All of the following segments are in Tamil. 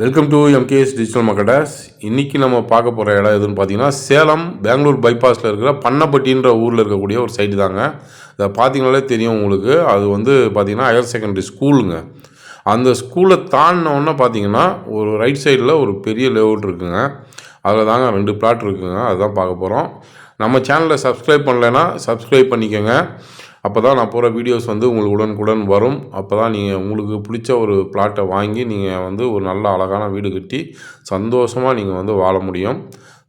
வெல்கம் டு எம்கேஎஸ் டிஜிட்டல் மக்கடாஸ் இன்றைக்கி நம்ம பார்க்க போகிற இடம் எதுன்னு பார்த்தீங்கன்னா சேலம் பெங்களூர் பைபாஸில் இருக்கிற பண்ணப்பட்டின்ற ஊரில் இருக்கக்கூடிய ஒரு சைட்டு தாங்க. அதை பார்த்தீங்கனாலே தெரியும் உங்களுக்கு. அது வந்து பார்த்திங்கன்னா ஹையர் செகண்டரி ஸ்கூலுங்க அந்த ஸ்கூலை தாண்டினோடனே பார்த்தீங்கன்னா ஒரு ரைட் சைடில் ஒரு பெரிய லேஅவுட் இருக்குங்க. அதில் தாங்க ரெண்டு பிளாட் இருக்குங்க. அதுதான் பார்க்க போகிறோம் நம்ம சேனலை சப்ஸ்கிரைப் பண்ணலைன்னா சப்ஸ்கிரைப் பண்ணிக்கோங்க. அப்போ தான் நான் போகிற வீடியோஸ் வந்து உங்களுக்கு உடனுக்குடன் வரும். அப்போ தான் நீங்கள் உங்களுக்கு பிடிச்ச ஒரு பிளாட்டை வாங்கி நீங்கள் வந்து ஒரு நல்ல அழகான வீடு கட்டி சந்தோஷமாக நீங்கள் வந்து வாழ முடியும்.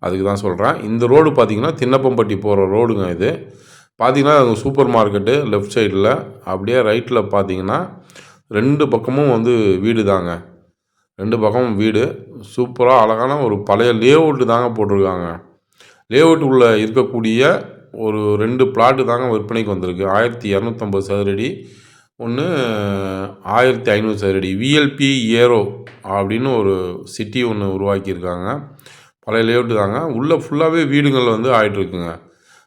அதுக்கு தான் சொல்கிறேன் இந்த ரோடு பார்த்திங்கன்னா தின்னப்பம்பட்டி போகிற ரோடுங்க இது. பார்த்தீங்கன்னா அது சூப்பர் மார்க்கெட்டு லெஃப்ட் சைடில் அப்படியே ரைட்டில் பார்த்தீங்கன்னா ரெண்டு பக்கமும் வந்து வீடு தாங்க ரெண்டு பக்கமும் வீடு. சூப்பராக அழகான ஒரு பழைய லேஅவுட்டு தாங்க போட்டிருக்காங்க. லேஅவுட் உள்ள இருக்கக்கூடிய ஒரு ரெண்டு பிளாட்டு தாங்க விற்பனைக்கு வந்திருக்கு. ஆயிரத்தி இரநூத்தம்பது சதுரடி. ஒன்று ஆயிரத்தி ஐநூறு சதுரடி. விஎல்பி ஏரோ அப்படின்னு ஒரு சிட்டி ஒன்று உருவாக்கியிருக்காங்க. பழைய லேஅவுட்டு தாங்க. உள்ளே ஃபுல்லாகவே வீடுகள் வந்து ஆகிட்டுருக்குங்க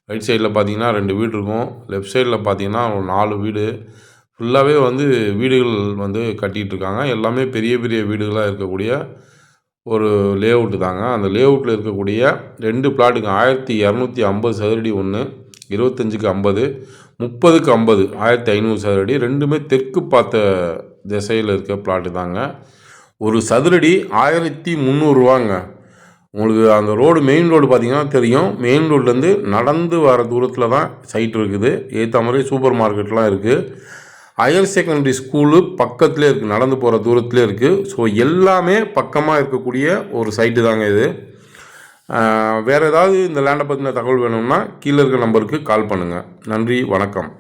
ரைட் சைடில் பார்த்தீங்கன்னா ரெண்டு வீடு இருக்கும். லெஃப்ட் சைடில் பார்த்தீங்கன்னா ஒரு நாலு வீடு. ஃபுல்லாகவே வந்து வீடுகள் வந்து கட்டிகிட்டு இருக்காங்க எல்லாமே பெரிய பெரிய வீடுகளாக இருக்கக்கூடிய ஒரு லேஅவுட்டு தாங்க. அந்த லேஅவுட்டில் இருக்கக்கூடிய ரெண்டு பிளாட்டுங்க ஆயிரத்தி இரநூத்தி ஐம்பது சதுரடி ஒன்று இருபத்தஞ்சுக்கு ஐம்பது முப்பதுக்கு ஐம்பது ஆயிரத்தி ஐநூறு சதுரடி. ரெண்டுமே தெற்கு பார்த்த திசையில் இருக்க பிளாட்டு தாங்க. ஒரு சதுரடி ஆயிரத்தி முந்நூறுரூவாங்க உங்களுக்கு அந்த ரோடு மெயின் ரோடு பார்த்திங்கன்னா தெரியும். மெயின் ரோட்லேருந்து நடந்து வர தூரத்தில் தான் சைட் இருக்குது. ஏற்ற மாதிரி சூப்பர் மார்க்கெட்லாம் இருக்குது ஹையர் செகண்டரி ஸ்கூலு பக்கத்துலேயே இருக்குது நடந்து போகிற தூரத்துலேயே இருக்குது ஸோ எல்லாமே பக்கமாக இருக்கக்கூடிய ஒரு சைட்டு தாங்க இது. வேறு ஏதாவது இந்த லேண்டை பற்றின தகவல் வேணும்னா கீழே இருக்க நம்பருக்கு கால் பண்ணுங்கள் நன்றி வணக்கம்.